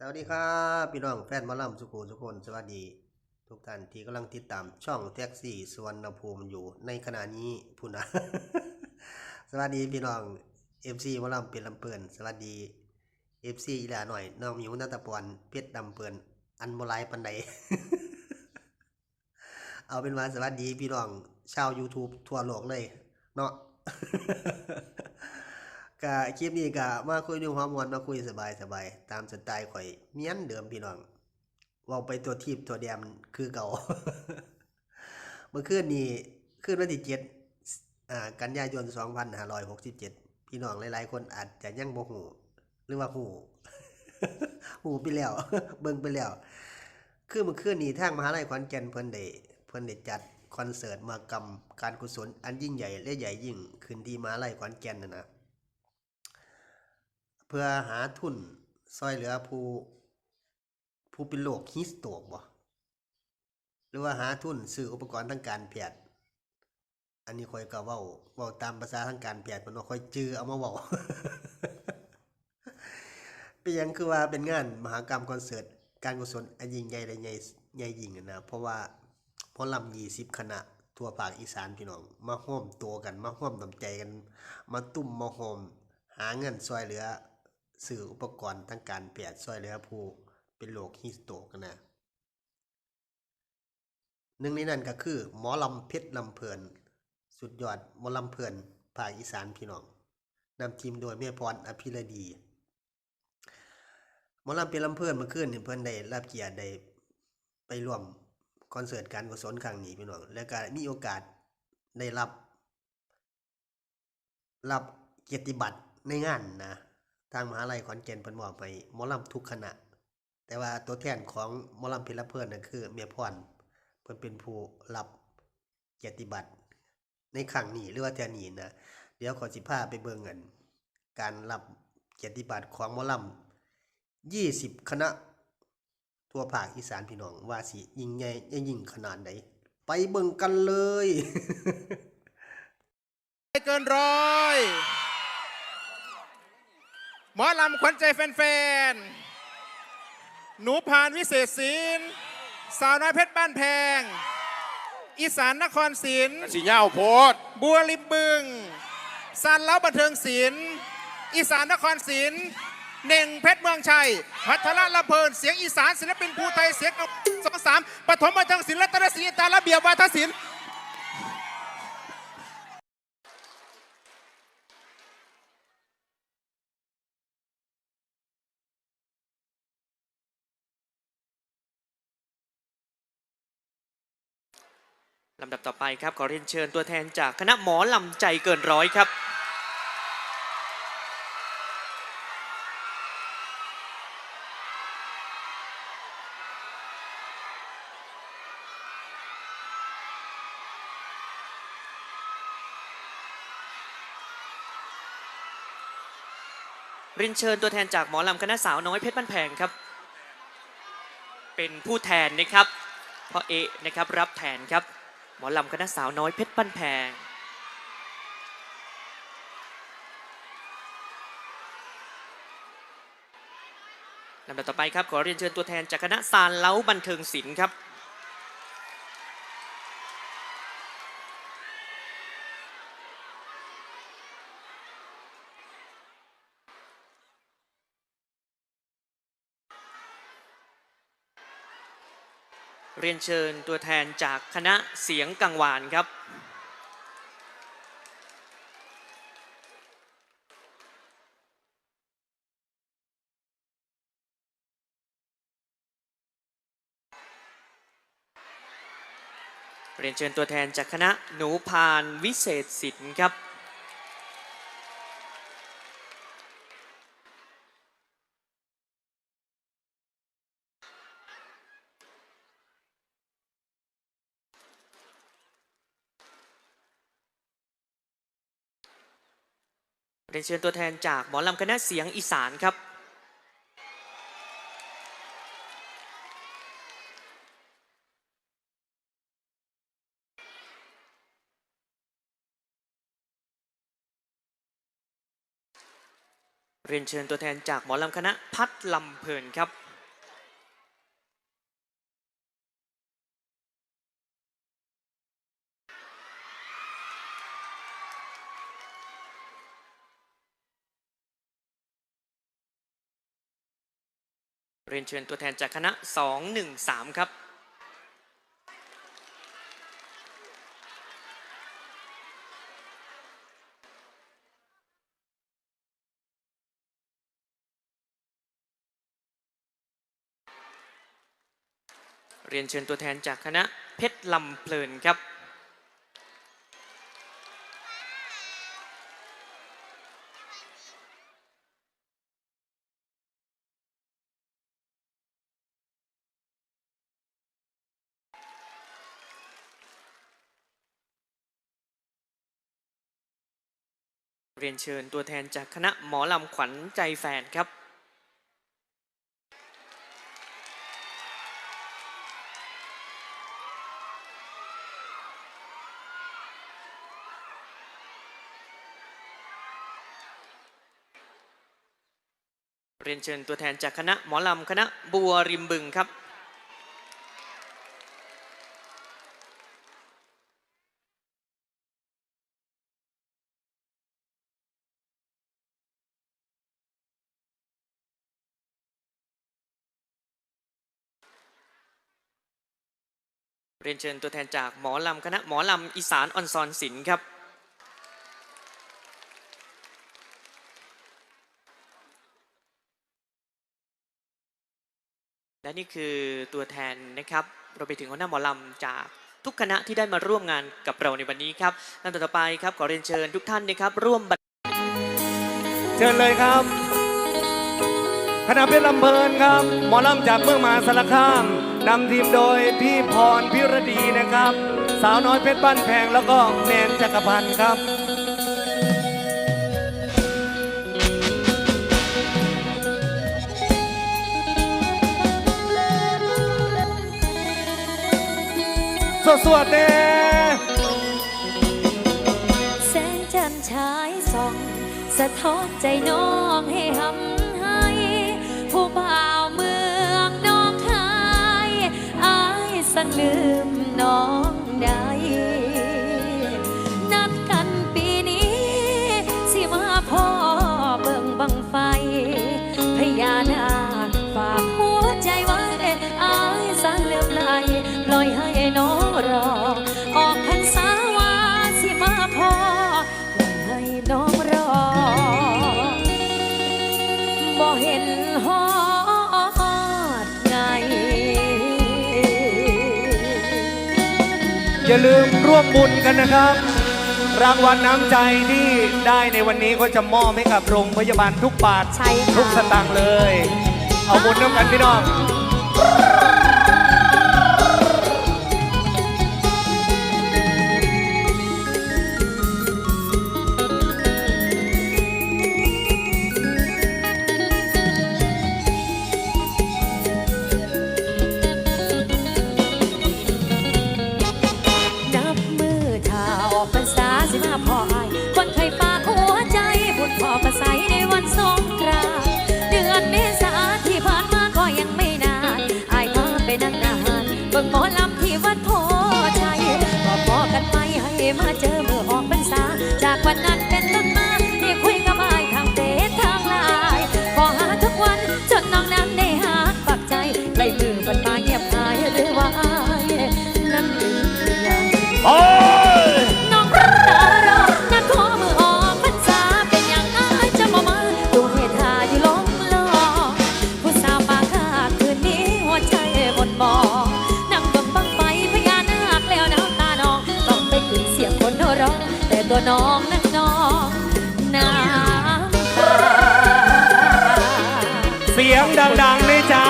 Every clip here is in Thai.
สวัสดีครับพี่น้องแฟนมอลำสุขุสุคนสวัสดี ทุกท่านที่กำลังติดตามช่องแท็กซี่สวรรณภูมิอยู่ในขณะนี้พูดนะสวัสดีพี่น้องเอฟซีมอลำเป็นลำเปินสวัสดีเอฟซีอีหลาหน่อยน้องมิวนัตปอนเพชรดำเปินอันโมไลปันใดเอาเป็นว่าสวัสดีพี่น้องชาว YouTube ทั่วโลกเลย เนาะ กะคลิปนี้กะมาคุยดูความมวนมาคุยสบายสบายตามสไตล์ข่อยเมียนเดิมพี่น้องว่าไปตัวทีบตัวแดมคือเก่า เมื่อคืนนี้คืนวันที่เจ็ดอ่ากันยายนสองพันห้าร้อยหกสิบเจ็ดพี่น้องหลายๆคนอาจจะยังบ่หูหรือว่าหูหูไปแล้ว เบิ่งไปแล้ว คือเมื่อคืนนี้ทางมหาลัยขอนแก่นเพิ่นได้เพิ่นได้จัดคอนเสิร์ตมากรรมการกุศลอันยิ่งใหญ่และใหญ่ยิ่งขึ้นที่มหาลัยขอนแก่นนะนะ เพื่อหาทุนซอยเหลือผู้ผู้เป็นโรคฮิสโตกบ่หรือว่าหาทุนซื้ออุปกรณ์ทางการแพทย์อันนี้คอยก็เว้าเว้าตามภาษาทางการแพทย์เพิ่นว่าคอยจือเอามาเว้าเป็นยังคือว่าเป็นงานมหากรรมคอนเสิร์ตการกุศลอันยิ่งใหญ่และใหญ่ใหญ่ยิ่งนะเพราะว่าหมอลำ20คณะทั่วภาคอีสานพี่น้องมาร่วมตัวกันมาร่วมน้ำใจกัน มาตุ่มมาโฮมหาเงินช่วยเหลือ ซื้ออุปกรณ์ทางการแพทย์ช่วยเหลือผู้เป็นโรคฮิสโตกนะหนึ่งในนั้นก็คือ หมอลำเพชรลำเพลิน สุดยอดหมอลำเพลินภาคอีสานพี่น้องนำทีมโดยแม่พรอภิรดีหมอลำเป็นลำเพลินเมื่อคืนเพิ่นได้รับเกียรติได้ไปร่วมคอนเสิร์ตการกุศลครั้งนี้พี่น้องแล้วก็มีโอกาสได้รับ รับเกียรติบัตรในงานนะ ทางมหาลัยขอนแก่นเพิ่นมอบให้หมอลำทุกคณะ แต่ว่าตัวแทนของหมอลำเพชรลเพิ่อนน่ะคือเมียพรเพิ่นเป็นผู้รับเกียรติบัตรในครั้งนี้หรือว่าเทื่อนี้นะเดี๋ยวขอสิพาไปเบิ่งกันการรับเกียรติบัตรของหมอลำ20คณะ ทั่วภาคอีสานพี่น้องว่าสิยิ่งใหญ่ยิ่งขนาดใดไปเบิ่งกันเลยไม่เกินร้อย หมอลำขวัญใจแฟนๆ หนูพานวิเศษศิลป์สาวน้อยเพชรบ้านแพง อีสานนครศิลป์สีเงาโพดบัวริมบึงสันเล้าบันเทิงศิลป์อีสานนครศิลป์เน่งเพชรเมืองชัยพัทรละเพลินเสียงอีสานศิลปินภูไทยเสียงสองสามปฐมบันเทิงศิลป์รัตนศิลป์ตาระเบียบวาทศิลป์ ลำดับต่อไปครับ ขอเรียนเชิญตัวแทนจากคณะหมอลำใจเกินร้อยครับ เรียนเชิญตัวแทนจากหมอลำคณะสาวน้อยเพชรบ้านแพงครับ เป็นผู้แทนนะครับพ่อเอนะครับรับแทนครับ หมอลำคณะสาวน้อยเพชรปั้นแพง ลำดับต่อไปครับ ขอเรียนเชิญตัวแทนจากคณะซานเล้าบันเทิงศิลป์ครับ เรียนเชิญตัวแทนจากคณะเสียงกังวานครับเรียนเชิญตัวแทนจากคณะหนูพานวิเศษศิลป์ครับ เรียนเชิญตัวแทนจากหมอลำคณะเสียงอีสานครับ เรียนเชิญตัวแทนจากหมอลำคณะพัดลำเพลินครับ เรียนเชิญตัวแทนจากคณะ 213 ครับเรียนเชิญตัวแทนจากคณะเพชรลำเพลินครับ เรียนเชิญตัวแทนจากคณะหมอลำขวัญใจแฟนครับ เรียนเชิญตัวแทนจากคณะหมอลำคณะบัวริมบึงครับ รียนเชิญตัวแทนจากหมอลำคณะหมอลำอีสานออนซอนศิลป์ครับและนี่คือตัวแทนนะครับเราไปถึงหัวหน้าหมอลำจากทุกคณะที่ได้มาร่วมงานกับเราในวันนี้ครับลำดับต่อไปครับขอเรียนเชิญทุกท่านนะครับ ร่วมบรรเชิญเลยครับคณะเพชรลำเพลินครับ หมอลำจากเมืองมหาสารคาม นำทีมโดยพี่พรพิรดีนะครับ สาวน้อยเพชรบ้านแพงแล้วก็แนนจักรพันธ์ครับสวดๆเน่แสงจันทร์ฉายส่อง สะท้อนใจน้องให้หำ ลืมน้องได้ ร่วมบุญกันนะครับ รางวัลน้ำใจที่ได้ในวันนี้ก็จะมอบให้กับโรงพยาบาลทุกบาท ใช่ค่ะ ทุกสตางค์เลย เอาบุญน้ำกันพี่น้อง ต่ตัวน้องนั้นน้องน้ำตาเสียงดังๆเลยจ้า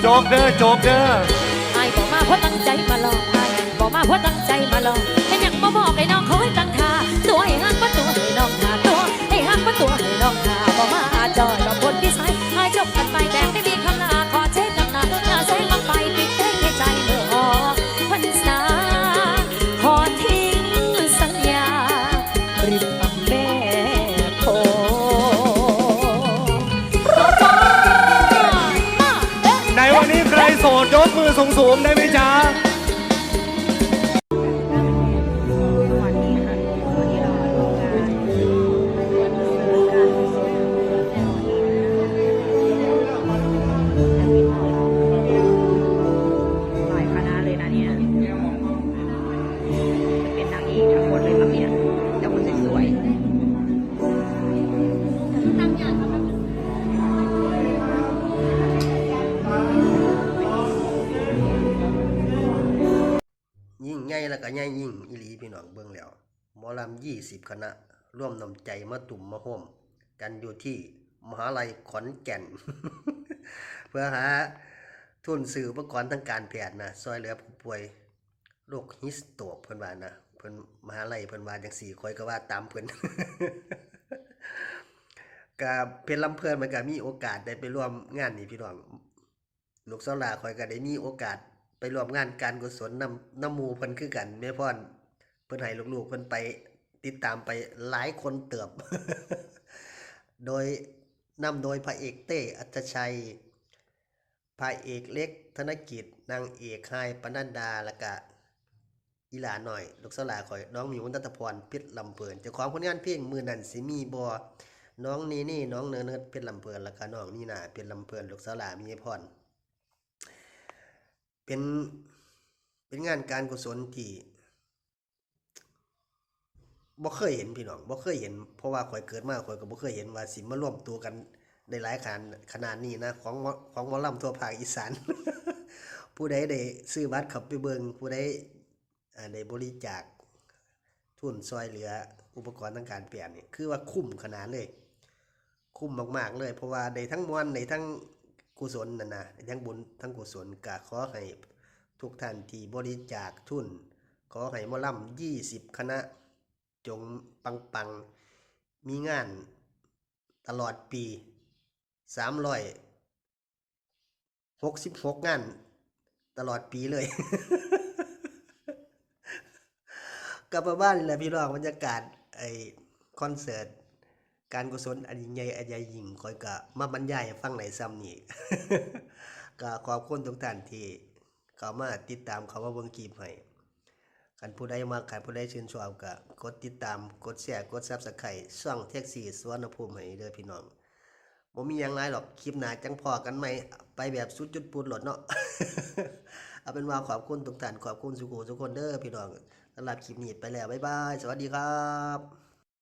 โจกเด้อโจกเด้อ ไอ้บอกมาเพราะตั้งใจมาหลอกไอ้บอกมาเพราะตั้งใจมาหลอก สูงๆได้ไหม แล้วก็ใหญ่ยิ่งอีหลีพี่น้องเบิ่งแล้วหมอลำยี่สิบคณะ ร่วมนำใจมาตุ่มมาห่มกันอยู่ที่มหาลัยขอนแก่น เพื่อหาทุนสื่ออุปกรณ์ทางการแพทย์นะซอยเหลือผู้ป่วยโรคฮิสโตรกเพิ่นว่านะเพิ่นมหาลัยเพิ่นว่าจังสี่คอยก็ว่าตามเพิ่นก็เพชรลำเพลินมันก็มีโอกาสได้ไปร่วมงานนี่พี่น้องลูกสาวลาคอยก็ได้มีโอกาส ไปร่วมงานการกุศลนำน้ำมูเพิ่นคือกันแม่พ่อนเพิ่นให้ลูกๆเพิ่นไปติดตามไปหลายคนเติบ โดยนำโดยพระเอกเต้อัตชัยพระเอกเล็กธนกิจนางเอกไฮายปนัดดาแล้วก็อีหลาหน่อย ลูกสาวลาคอย น้องมิวนัตพรเพชรลำเพลินเจ้าของผลงานเพลงมือนันสิมีบอน้องนี่นี่น้องเนิร์ดเพชรลำเพลินแล้วก็น้องนี่นาเพชรลำเพลินลูกสาวลามีพร เป็นเป็นงานการกุศลที่บ่เคยเห็นพี่น้องบ่เคยเห็นเพราะว่าข่อยเกิดมาข่อยก็บ่เคยเห็นว่าสิมาร่วมตัวกันในหลายขนาดขนาดนี้นะ ของของหมอลำทั่วภาคอีสาน ผู้ใดได้ซื้อบัตรข้าไปเบิ่งผู้ใดได้บริจาคทุนซอยเหลืออุปกรณ์ทางการแพทย์นี่คือว่าคุ้มขนาดเลย คุ้มมาก ๆ เลย เพราะว่าได้ทั้งมวลในทั้ง กุศลนั่นนะทั้งบุญทั้งกุศลก็ขอให้ทุกท่านที่บริจาคทุน ขอให้มอลำยี่สิบคณะ จงปังปังมีงานตลอดปีสามร้อยหกสิบหกงานตลอดปีเลย กลับมาบ้านแหละพี่น้องบรรยากาศไอคอนเสิร์ต การกุศลอันยิ่งใหญ่อันใหญ่ยิ่งคอยกะมาบรรยายฟังในซ้ำนี่ก็ขอบคุณทุกท่านที่เข้ามาติดตามเขามาเบิ่งคลิปให้คันผู้ใดมาคันผู้ใดชื่นชอบก็กดติดตามกดแชร์กด Subscribe ช่องแท็กซี่สวนภูมิให้เด้อพี่น้องบ่มีหยังหลายหรอกคลิปหน้าจังพอกันใหมไปแบบสุดจุดปุดหลดเนาะเอาเป็นว่าขอบคุณทุกท่านขอบคุณสุโขทุกคนเด้อพี่น้องสำหรับคลิปนี้ไปแล้วบ๊ายบาย สวัสดีครับ